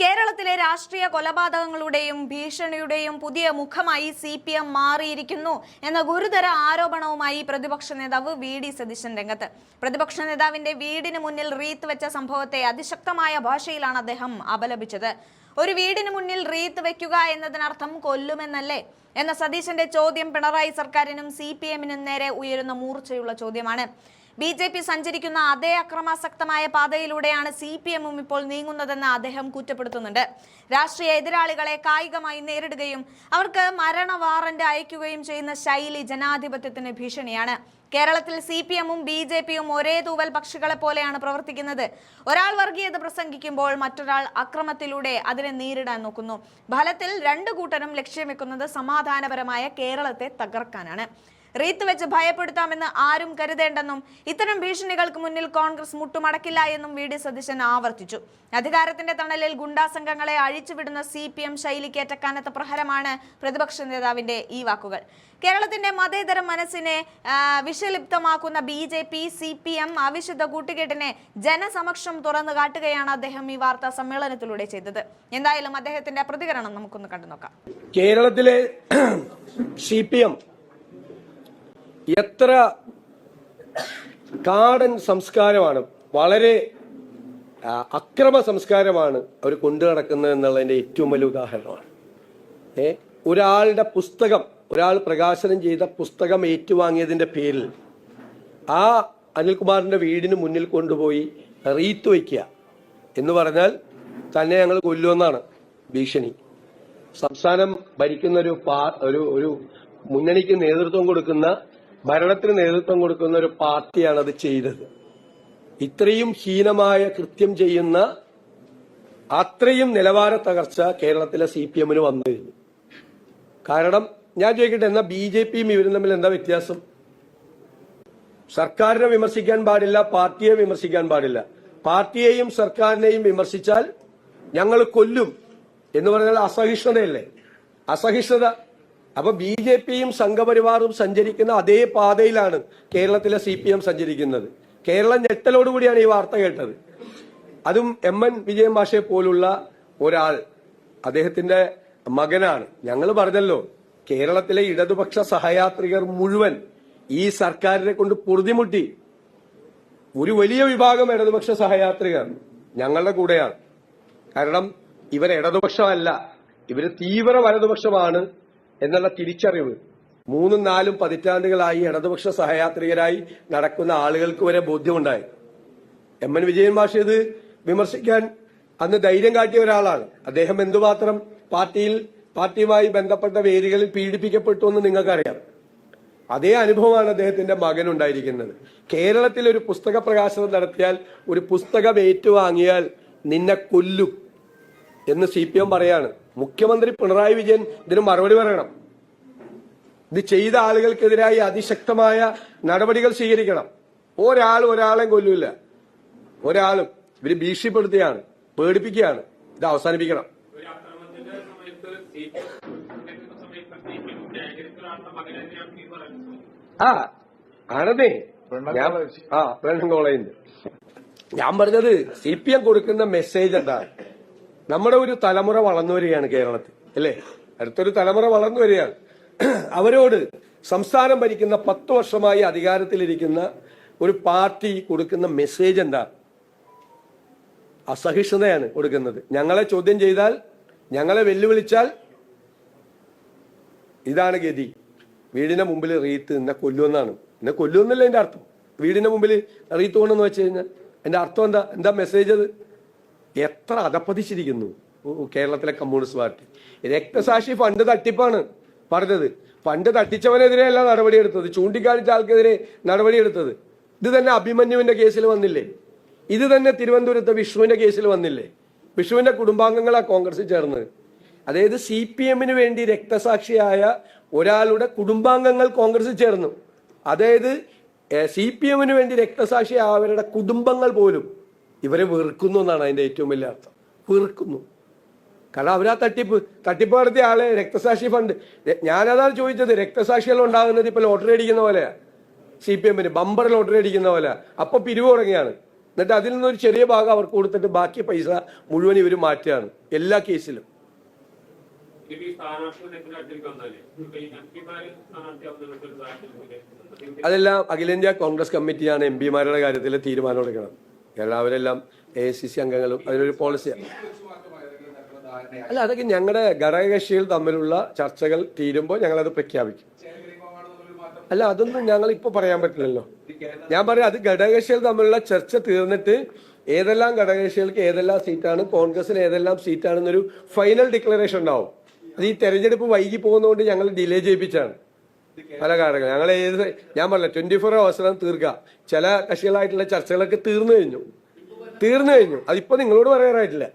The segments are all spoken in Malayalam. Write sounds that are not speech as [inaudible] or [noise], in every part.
കേരളത്തിലെ രാഷ്ട്രീയ കൊലപാതകങ്ങളുടെയും ഭീഷണിയുടെയും പുതിയ മുഖമായി സി പി എം മാറിയിരിക്കുന്നു എന്ന ഗുരുതര ആരോപണവുമായി പ്രതിപക്ഷ നേതാവ് വി ഡി സതീശൻ രംഗത്ത്. പ്രതിപക്ഷ നേതാവിന്റെ വീടിന് മുന്നിൽ റീത്ത് വെച്ച സംഭവത്തെ അതിശക്തമായ ഭാഷയിലാണ് അദ്ദേഹം അപലപിച്ചത്. ഒരു വീടിന് മുന്നിൽ റീത്ത് വെക്കുക എന്നതിനർത്ഥം കൊല്ലുമെന്നല്ലേ? എന്ന സതീശന്റെ ചോദ്യം പിണറായി സർക്കാരിനും സി പി എമ്മിനും നേരെ ഉയരുന്ന മൂർച്ചയുള്ള ചോദ്യമാണ്. ബി ജെ പി സഞ്ചരിക്കുന്ന അതേ അക്രമാസക്തമായ പാതയിലൂടെയാണ് സി പി എമ്മും ഇപ്പോൾ നീങ്ങുന്നതെന്ന് അദ്ദേഹം കുറ്റപ്പെടുത്തുന്നുണ്ട്. രാഷ്ട്രീയ എതിരാളികളെ കായികമായി നേരിടുകയും അവർക്ക് മരണ വാറന്റ് അയക്കുകയും ചെയ്യുന്ന ശൈലി ജനാധിപത്യത്തിന് ഭീഷണിയാണ്. കേരളത്തിൽ സി പി എമ്മും ബി ജെ പിയും ഒരേ തൂവൽ പക്ഷികളെ പോലെയാണ് പ്രവർത്തിക്കുന്നത്. ഒരാൾ വർഗീയത പ്രസംഗിക്കുമ്പോൾ മറ്റൊരാൾ അക്രമത്തിലൂടെ അതിനെ നേരിടാൻ നോക്കുന്നു. ഫലത്തിൽ രണ്ടു കൂട്ടരും ലക്ഷ്യം വെക്കുന്നത് സമാധാനപരമായ കേരളത്തെ തകർക്കാനാണ്. റീത്ത് വെച്ച് ഭയപ്പെടുത്താമെന്ന് ആരും കരുതേണ്ടെന്നും ഇത്തരം ഭീഷണികൾക്ക് മുന്നിൽ കോൺഗ്രസ് മുട്ടുമടക്കില്ല എന്നും വി ഡി സതീശൻ ആവർത്തിച്ചു. അധികാരത്തിന്റെ തണലിൽ ഗുണ്ടാസംഘങ്ങളെ അഴിച്ചുവിടുന്ന സി പി എം ശൈലിക്കേറ്റ കനത്ത പ്രഹരമാണ് പ്രതിപക്ഷ നേതാവിന്റെ ഈ വാക്കുകൾ. കേരളത്തിന്റെ മതേതര മനസ്സിനെ വിഷലിപ്തമാക്കുന്ന B J P C P M അവിശുദ്ധ കൂട്ടുകെട്ടിനെ ജനസമക്ഷം തുറന്നു കാട്ടുകയാണ് അദ്ദേഹം ഈ വാർത്താ സമ്മേളനത്തിലൂടെ ചെയ്തത്. എന്തായാലും അദ്ദേഹത്തിന്റെ പ്രതികരണം നമുക്കൊന്ന് കണ്ടു നോക്കാം കേരളത്തിലെ [clears throat] സി പി എം എത്ര കാടൻ സംസ്കാരമാണ് വളരെ അക്രമ സംസ്കാരമാണ് അവർ കൊണ്ടു നടക്കുന്നത് എന്നുള്ളതിന്റെ ഏറ്റവും വലിയ ഉദാഹരണമാണ്. ഏ ഒരാളുടെ പുസ്തകം ഒരാൾ പ്രകാശനം ചെയ്ത പുസ്തകം ഏറ്റുവാങ്ങിയതിന്റെ പേരിൽ ആ അനിൽകുമാറിന്റെ വീടിന് മുന്നിൽ കൊണ്ടുപോയി റീത്ത് വയ്ക്കുക എന്ന് പറഞ്ഞാൽ തന്നെ ഞങ്ങൾ കൊല്ലുമെന്നാണ് ഭീഷണി. സംസ്ഥാനം ഭരിക്കുന്ന ഒരു പാ ഒരു ഒരു മുന്നണിക്ക് നേതൃത്വം കൊടുക്കുന്ന ഭരണത്തിന് നേതൃത്വം കൊടുക്കുന്ന ഒരു പാർട്ടിയാണ് അത് ചെയ്തത്. ഇത്രയും ഹീനമായ കൃത്യം ചെയ്യുന്ന അത്രയും നിലവാര തകർച്ച കേരളത്തിലെ സി പി എമ്മിന് വന്നു കഴിഞ്ഞു. കാരണം ഞാൻ ചോദിക്കട്ടെ എന്നാ ബി ജെ പിയും ഇവരും തമ്മിൽ എന്താ വ്യത്യാസം? സർക്കാരിനെ വിമർശിക്കാൻ പാടില്ല പാർട്ടിയെ വിമർശിക്കാൻ പാടില്ല. പാർട്ടിയെയും സർക്കാരിനെയും വിമർശിച്ചാൽ ഞങ്ങൾ കൊല്ലും എന്ന് പറഞ്ഞാൽ അസഹിഷ്ണുതയല്ലേ? അസഹിഷ്ണുത അപ്പൊ ബി ജെ പിയും സംഘപരിവാറും സഞ്ചരിക്കുന്ന അതേ പാതയിലാണ് കേരളത്തിലെ സി പി എം സഞ്ചരിക്കുന്നത്. കേരളം ഞെട്ടലോടുകൂടിയാണ് ഈ വാർത്ത കേട്ടത്. അതും എം എൻ വിജയൻ മാഷെ പോലുള്ള ഒരാൾ അദ്ദേഹത്തിന്റെ മകനാണ്. ഞങ്ങൾ പറഞ്ഞല്ലോ കേരളത്തിലെ ഇടതുപക്ഷ സഹയാത്രികർ മുഴുവൻ ഈ സർക്കാരിനെ കൊണ്ട് പൊറുതിമുട്ടി. ഒരു വലിയ വിഭാഗം ഇടതുപക്ഷ സഹയാത്രികർ ഞങ്ങളുടെ കൂടെയാണ്. കാരണം ഇവർ ഇടതുപക്ഷമല്ല ഇവർ തീവ്ര വലതുപക്ഷമാണ്. എന്നുള്ള തിരിച്ചറിവ്. മൂന്നും നാലും പതിറ്റാണ്ടുകളായി ഇടതുപക്ഷ സഹയാത്രികരായി നടക്കുന്ന ആളുകൾക്ക് വരെ ബോധ്യമുണ്ടായി. എം എൻ വിജയൻ മാഷ് ഇത് വിമർശിക്കാൻ അന്ന് ധൈര്യം കാട്ടിയ ഒരാളാണ്. അദ്ദേഹം എന്തുമാത്രം പാർട്ടിയിൽ പാർട്ടിയുമായി ബന്ധപ്പെട്ട വേദികളിൽ പീഡിപ്പിക്കപ്പെട്ടു എന്ന് നിങ്ങൾക്കറിയാം. അതേ അനുഭവമാണ് അദ്ദേഹത്തിന്റെ മകൻ ഉണ്ടായിരിക്കുന്നത്. കേരളത്തിൽ ഒരു പുസ്തക പ്രകാശനം നടത്തിയാൽ ഒരു പുസ്തകം ഏറ്റുവാങ്ങിയാൽ നിന്നെ കൊല്ലും എന്ന് സി പി എം പറയാണ്. മുഖ്യമന്ത്രി പിണറായി വിജയൻ ഇതിന് മറുപടി പറയണം. ഇത് ചെയ്ത ആളുകൾക്കെതിരായി അതിശക്തമായ നടപടികൾ സ്വീകരിക്കണം. ഒരാൾ ഒരാളെയും കൊല്ലൂല. ഒരാളും ഇവർ ഭീഷണിപ്പെടുത്തുകയാണ് പേടിപ്പിക്കുകയാണ്. ഇത് അവസാനിപ്പിക്കണം. ആ ആണതേ ആ വെള്ളം കോളേജിന്റെ ഞാൻ പറഞ്ഞത് സി പി എം കൊടുക്കുന്ന മെസ്സേജ് എന്താണ്? നമ്മുടെ ഒരു തലമുറ വളർന്നു വരികയാണ് കേരളത്തിൽ അല്ലേ? അടുത്തൊരു തലമുറ വളർന്നു വരികയാണ്. അവരോട് സംസ്ഥാനം ഭരിക്കുന്ന പത്ത് വർഷമായി അധികാരത്തിലിരിക്കുന്ന ഒരു പാർട്ടി കൊടുക്കുന്ന മെസ്സേജ് എന്താ? അസഹിഷ്ണുതയാണ് കൊടുക്കുന്നത്. ഞങ്ങളെ ചോദ്യം ചെയ്താൽ ഞങ്ങളെ വെല്ലുവിളിച്ചാൽ ഇതാണ് ഗതി. വീടിന്റെ മുമ്പിൽ റീത്ത് എന്നെ കൊല്ലുമെന്നാണ്. എന്നെ കൊല്ലുമെന്നല്ല എന്റെ അർത്ഥം? വീടിന്റെ മുമ്പിൽ റീത്ത് കൊണ്ടെന്ന് വെച്ച് കഴിഞ്ഞാൽ എന്റെ അർത്ഥം എന്താ? എന്താ മെസ്സേജ് അത്? എത്ര അതപ്പതിച്ചിരിക്കുന്നു കേരളത്തിലെ കമ്മ്യൂണിസ്റ്റ് പാർട്ടി. രക്തസാക്ഷി ഫണ്ട് തട്ടിപ്പാണ് പറഞ്ഞത്. ഫണ്ട് തട്ടിച്ചവനെതിരെയല്ല നടപടിയെടുത്തത്. ചൂണ്ടിക്കാണിച്ച ആൾക്കെതിരെ നടപടിയെടുത്തത്. ഇത് തന്നെ അഭിമന്യുവിന്റെ കേസിൽ വന്നില്ലേ? ഇത് തന്നെ തിരുവനന്തപുരത്തെ വിഷ്ണുവിന്റെ കേസിൽ വന്നില്ലേ? വിഷ്ണുവിന്റെ കുടുംബാംഗങ്ങളാ കോൺഗ്രസിൽ ചേർന്നത്. അതായത് സി പി എമ്മിന് വേണ്ടി രക്തസാക്ഷിയായ ഒരാളുടെ കുടുംബാംഗങ്ങൾ കോൺഗ്രസിൽ ചേർന്നു. അതായത് സി പി എമ്മിന് വേണ്ടി രക്തസാക്ഷിയായവരുടെ കുടുംബങ്ങൾ പോലും ഇവരെ വെറുക്കുന്നു എന്നാണ് അതിന്റെ ഏറ്റവും വലിയ അർത്ഥം. വെറുക്കുന്നു. കാരണം അവരാ തട്ടിപ്പ് തട്ടിപ്പ് നടത്തിയ ആളെ രക്തസാക്ഷി ഫണ്ട്. ഞാൻ ഞാനതാണ് ചോദിച്ചത് രക്തസാക്ഷികൾ ഉണ്ടാകുന്നത് ഇപ്പൊ ലോട്ടറി അടിക്കുന്ന പോലെയാണ് സി പി എമ്മിന് ബമ്പർ ലോട്ടറി അടിക്കുന്ന പോലെ അപ്പൊ പിരിവ് തുടങ്ങിയാണ്. എന്നിട്ട് അതിൽ നിന്നൊരു ചെറിയ ഭാഗം അവർക്ക് കൊടുത്തിട്ട് ബാക്കി പൈസ മുഴുവൻ ഇവർ മാറ്റുകയാണ് എല്ലാ കേസിലും. അതെല്ലാം അഖിലേന്ത്യാ കോൺഗ്രസ് കമ്മിറ്റിയാണ് എം പിമാരുടെ കാര്യത്തിൽ തീരുമാനം എടുക്കണം. കാരണം അവരെല്ലാം എ സി സി അംഗങ്ങളും അതിനൊരു പോളിസിയാണ് അല്ല അതൊക്കെ ഞങ്ങളുടെ ഘടകകക്ഷികൾ തമ്മിലുള്ള ചർച്ചകൾ തീരുമ്പോൾ ഞങ്ങളത് പ്രഖ്യാപിക്കും. അല്ല അതൊന്നും ഞങ്ങൾ ഇപ്പൊ പറയാൻ പറ്റില്ലല്ലോ. ഞാൻ പറയാം അത് ഘടകകക്ഷികൾ തമ്മിലുള്ള ചർച്ച തീർന്നിട്ട് ഏതെല്ലാം ഘടകകക്ഷികൾക്ക് ഏതെല്ലാം സീറ്റാണ് കോൺഗ്രസിന് ഏതെല്ലാം സീറ്റാണെന്നൊരു ഫൈനൽ ഡിക്ലറേഷൻ ഉണ്ടാവും. അത് ഈ തെരഞ്ഞെടുപ്പ് വൈകി പോകുന്നതുകൊണ്ട് ഞങ്ങൾ ഡിലേ ചെയ്യിപ്പിച്ചാണ്. പല കാരണങ്ങൾ. ഞങ്ങൾ ഏത് ഞാൻ പറഞ്ഞ ട്വന്റി ഫോർ അവേഴ്സിലാണ് തീർക്കുക. ചില കക്ഷികളായിട്ടുള്ള ചർച്ചകളൊക്കെ തീർന്നു കഴിഞ്ഞു. തീർന്നു കഴിഞ്ഞു. അതിപ്പോ നിങ്ങളോട് പറയാറായിട്ടില്ല.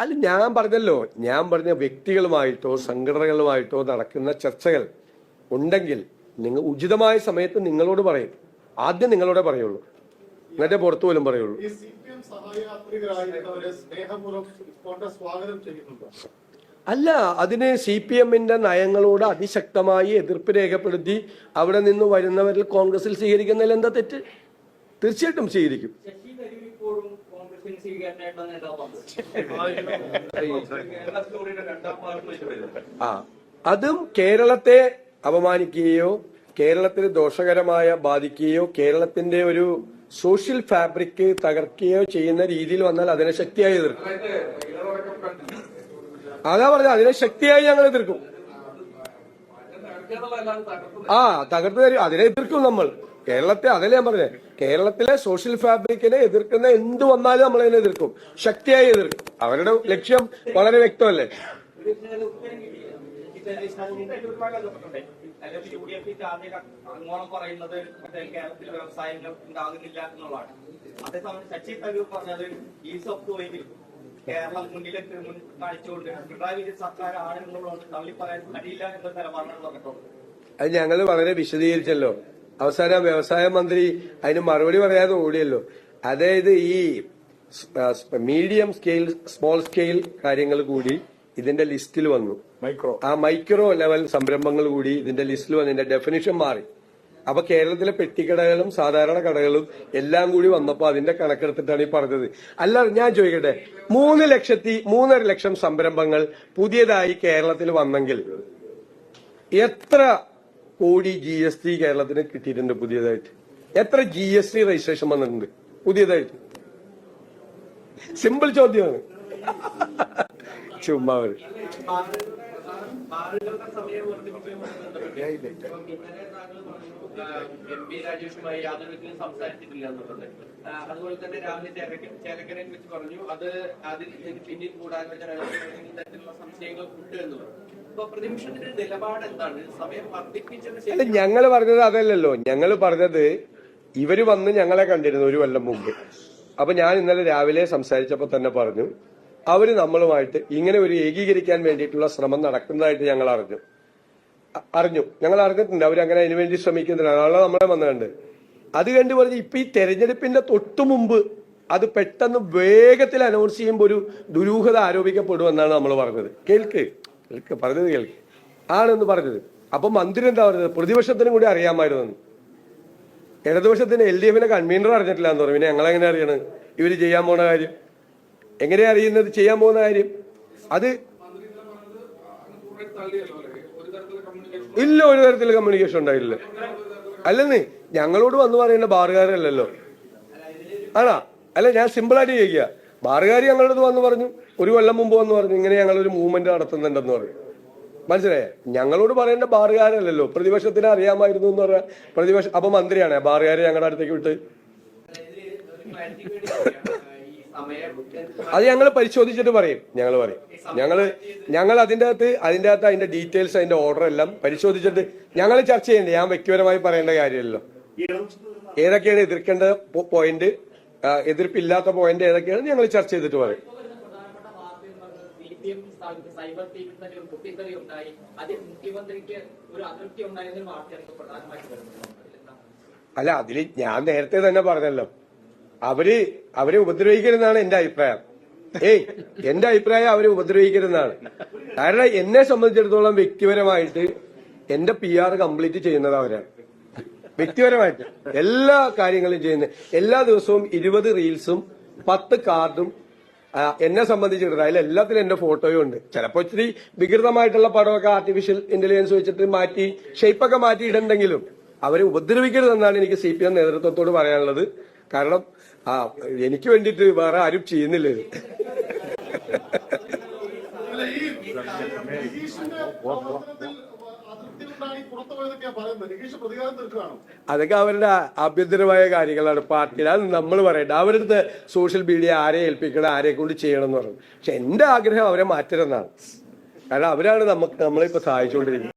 അല്ല ഞാൻ പറഞ്ഞല്ലോ. ഞാൻ പറഞ്ഞ വ്യക്തികളുമായിട്ടോ സംഘടനകളുമായിട്ടോ നടക്കുന്ന ചർച്ചകൾ ഉണ്ടെങ്കിൽ നിങ്ങൾ ഉചിതമായ സമയത്ത് നിങ്ങളോട് പറയും. ആദ്യം നിങ്ങളോട് പറയുള്ളൂ. എന്നിട്ടേ പുറത്തു പോലും പറയുള്ളൂ. അല്ല അതിന് സി പി എമ്മിന്റെ നയങ്ങളോട് അതിശക്തമായി എതിർപ്പ് രേഖപ്പെടുത്തി അവിടെ നിന്ന് വരുന്നവരിൽ കോൺഗ്രസിൽ സ്വീകരിക്കുന്നതിൽ എന്താ തെറ്റ്? തീർച്ചയായിട്ടും സ്വീകരിക്കും. ആ അതും കേരളത്തെ അപമാനിക്കുകയോ കേരളത്തിന് ദോഷകരമായ ബാധിക്കുകയോ കേരളത്തിന്റെ ഒരു സോഷ്യൽ ഫാബ്രിക് തകർക്കുകയോ ചെയ്യുന്ന രീതിയിൽ വന്നാൽ അതിനെ ശക്തിയായി എതിർക്കും. അതാ പറഞ്ഞത് അതിനെ ശക്തിയായി ഞങ്ങൾ എതിർക്കും. ആ തകർത്ത് തരും. അതിനെ എതിർക്കും നമ്മൾ. കേരളത്തെ അതല്ലേ ഞാൻ പറഞ്ഞത് കേരളത്തിലെ സോഷ്യൽ ഫാബ്രിക്കിനെ എതിർക്കുന്ന എന്ത് വന്നാലും നമ്മൾ അതിനെ എതിർക്കും. ശക്തിയായി എതിർക്കും. അവരുടെ ലക്ഷ്യം വളരെ വ്യക്തമല്ലേ? അങ്ങോളം പറയുന്നത് മറ്റേ കേരളത്തിൽ വ്യവസായങ്ങൾ ഉണ്ടാകുന്നില്ല എന്നുള്ളതാണ്. അതേസമയം ശശി തരൂർ പറഞ്ഞത് ഈസ് ഓഫ് ഡൂയിങ്ങിൽ കേരളം മുന്നിലേക്ക് മുൻ കാണിച്ചുകൊണ്ട് പിണറായി വിജയൻ സർക്കാരാണ് എന്നുള്ളത് തള്ളി പറയാൻ കഴിയില്ല എന്ന നിലപാടാണ് പറഞ്ഞിട്ടുള്ളത് അത് ഞങ്ങൾ വളരെ വിശദീകരിച്ചല്ലോ. അവസാനം വ്യവസായ മന്ത്രി അതിന് മറുപടി പറയാതെ ഓടിയല്ലോ. അതായത് ഈ മീഡിയം സ്കെയിൽ സ്മോൾ സ്കെയിൽ കാര്യങ്ങൾ കൂടി ഇതിന്റെ ലിസ്റ്റിൽ വന്നു. മൈക്രോ ആ മൈക്രോ ലെവൽ സംരംഭങ്ങൾ കൂടി ഇതിന്റെ ലിസ്റ്റിൽ വന്നതിന്റെ ഡെഫിനിഷൻ മാറി. അപ്പൊ കേരളത്തിലെ പെട്ടിക്കടകളും സാധാരണ കടകളും എല്ലാം കൂടി വന്നപ്പോ അതിന്റെ കണക്കെടുത്തിട്ടാണ് ഈ പറഞ്ഞത്. അല്ല ഞാൻ ചോദിക്കട്ടെ മൂന്ന് ലക്ഷത്തി മൂന്നര ലക്ഷം സംരംഭങ്ങൾ പുതിയതായി കേരളത്തിൽ വന്നെങ്കിൽ എത്ര കോടി ജി എസ് ടി കേരളത്തിന് കിട്ടിയിട്ടുണ്ട് പുതിയതായിട്ട്? എത്ര ജി എസ് ടി രജിസ്ട്രേഷൻ വന്നിട്ടുണ്ട് പുതിയതായിട്ട്? സിമ്പിൾ ചോദ്യമാണ്. ചുമ്മാ എം പി തന്നെ ചേലക്കരയിൽ വെച്ച് പറഞ്ഞു അത് കൂടാതെ സമയം വർദ്ധിപ്പിച്ചതിന് അല്ല ശേഷം ഞങ്ങൾ പറഞ്ഞത് അതല്ലല്ലോ. ഞങ്ങൾ പറഞ്ഞത് ഇവർ വന്ന് ഞങ്ങളെ കണ്ടിരുന്നു ഒരു കൊല്ലം മുമ്പ്. അപ്പൊ ഞാൻ ഇന്നലെ രാവിലെ സംസാരിച്ചപ്പോ തന്നെ പറഞ്ഞു അവർ നമ്മളുമായിട്ട് ഇങ്ങനെ ഒരു ഏകീകരിക്കാൻ വേണ്ടിയിട്ടുള്ള ശ്രമം നടക്കുന്നതായിട്ട് ഞങ്ങൾ അറിഞ്ഞു. അറിഞ്ഞു. ഞങ്ങൾ അറിഞ്ഞിട്ടുണ്ട് അവരങ്ങനെ അതിനു വേണ്ടി ശ്രമിക്കുന്നില്ല. അതാണ് നമ്മളെ വന്നിട്ടുണ്ട്. അത് കണ്ടു പറഞ്ഞ് ഇപ്പൊ ഈ തെരഞ്ഞെടുപ്പിന്റെ തൊട്ടു മുമ്പ് അത് പെട്ടെന്ന് വേഗത്തിൽ അനൗൺസ് ചെയ്യുമ്പോൾ ഒരു ദുരൂഹത ആരോപിക്കപ്പെടുമെന്നാണ് നമ്മൾ പറഞ്ഞത്. കേൾക്ക്. കേൾക്ക്. പറഞ്ഞത് കേൾക്ക്. ആണെന്ന് പറഞ്ഞത്. അപ്പൊ മന്ത്രി എന്താ പറഞ്ഞത്? പ്രതിപക്ഷത്തിനും കൂടി അറിയാമായിരുന്നു ഇടതുപക്ഷത്തിന് എൽ ഡി എഫിനെ കൺവീനർ അറിഞ്ഞിട്ടില്ല എന്ന് പറഞ്ഞു. പിന്നെ ഞങ്ങളെങ്ങനെ അറിയണം? ഇവർ ചെയ്യാൻ പോണ കാര്യം. എങ്ങനെയാ അറിയുന്നത്? ചെയ്യാൻ പോകുന്ന കാര്യം? അത് ഇല്ല ഒരു തരത്തിലുള്ള കമ്മ്യൂണിക്കേഷൻ ഉണ്ടായില്ല അല്ലെന്നേ ഞങ്ങളോട് വന്ന് പറയേണ്ട ബാറുകാരല്ലല്ലോ. ആണാ? അല്ല ഞാൻ സിമ്പിൾ ആയിട്ട് ചോദിക്കുക ബാറുകാർ ഞങ്ങളോട് വന്ന് പറഞ്ഞു ഒരു കൊല്ലം മുമ്പ് വന്ന് പറഞ്ഞു ഇങ്ങനെ ഞങ്ങൾ ഒരു മൂവ്മെന്റ് നടത്തുന്നുണ്ടെന്ന് പറഞ്ഞു. മനസ്സിലായേ? ഞങ്ങളോട് പറയേണ്ട ബാറുകാരല്ലല്ലോ. പ്രതിപക്ഷത്തിന് അറിയാമായിരുന്നു എന്ന് പറഞ്ഞാൽ പ്രതിപക്ഷ അപ്പൊ മന്ത്രിയാണ് ബാറുകാരെ ഞങ്ങളുടെ അടുത്തേക്ക് വിട്ട്. അത് ഞങ്ങൾ പരിശോധിച്ചിട്ട് പറയും. ഞങ്ങൾ പറയും. ഞങ്ങൾ ഞങ്ങൾ അതിന്റെ അകത്ത് അതിന്റെ അകത്ത് അതിന്റെ ഡീറ്റെയിൽസ് അതിന്റെ ഓർഡർ എല്ലാം പരിശോധിച്ചിട്ട് ഞങ്ങൾ ചർച്ച ചെയ്യണ്ടേ? ഞാൻ വ്യക്തിപരമായി പറയേണ്ട കാര്യമല്ലോ ഏതൊക്കെയാണ് എതിർക്കേണ്ട പോയിന്റ് എതിർപ്പില്ലാത്ത പോയിന്റ് ഏതൊക്കെയാണ് ഞങ്ങൾ ചർച്ച ചെയ്തിട്ട് പറയും. അല്ല അതിൽ ഞാൻ നേരത്തെ തന്നെ പറഞ്ഞല്ലോ. അവർ അവരെ ഉപദ്രവിക്കരുതെന്നാണ് എന്റെ അഭിപ്രായം. ഏയ് എന്റെ അഭിപ്രായം അവരെ ഉപദ്രവിക്കരുതെന്നാണ്. കാരണം എന്നെ സംബന്ധിച്ചിടത്തോളം വ്യക്തിപരമായിട്ട് എന്റെ പി ആർ കംപ്ലീറ്റ് ചെയ്യുന്നത് അവരാണ്. വ്യക്തിപരമായിട്ട് എല്ലാ കാര്യങ്ങളും ചെയ്യുന്നത്. എല്ലാ ദിവസവും ഇരുപത് റീൽസും പത്ത് കാർഡും എന്നെ സംബന്ധിച്ചിടത്തോളം അതിൽ എല്ലാത്തിലും എന്റെ ഫോട്ടോയും ഉണ്ട്. ചിലപ്പോൾ ഇച്ചിരി വികൃതമായിട്ടുള്ള പടമൊക്കെ ആർട്ടിഫിഷ്യൽ ഇന്റലിജൻസ് വെച്ചിട്ട് മാറ്റി ഷേപ്പൊക്കെ മാറ്റി ഇടണ്ടെങ്കിലും അവരെ ഉപദ്രവിക്കരുതെന്നാണ് എനിക്ക് സി പി എം നേതൃത്വത്തോട് പറയാനുള്ളത്. കാരണം ആ എനിക്ക് വേണ്ടിട്ട് വേറെ ആരും ചെയ്യുന്നില്ല അതൊക്കെ അവരുടെ ആഭ്യന്തരമായ കാര്യങ്ങളാണ്. പാർട്ടിയിൽ അത് നമ്മൾ പറയണ്ട അവരുടെ അടുത്ത് സോഷ്യൽ മീഡിയ ആരെ ഏൽപ്പിക്കണം ആരെ കൊണ്ട് ചെയ്യണം എന്ന് പറഞ്ഞു പക്ഷെ എന്റെ ആഗ്രഹം അവരെ മാറ്റരുതെന്നാണ്. കാരണം അവരാണ് നമുക്ക് നമ്മളിപ്പോ സഹായിച്ചുകൊണ്ടിരിക്കുന്നത്.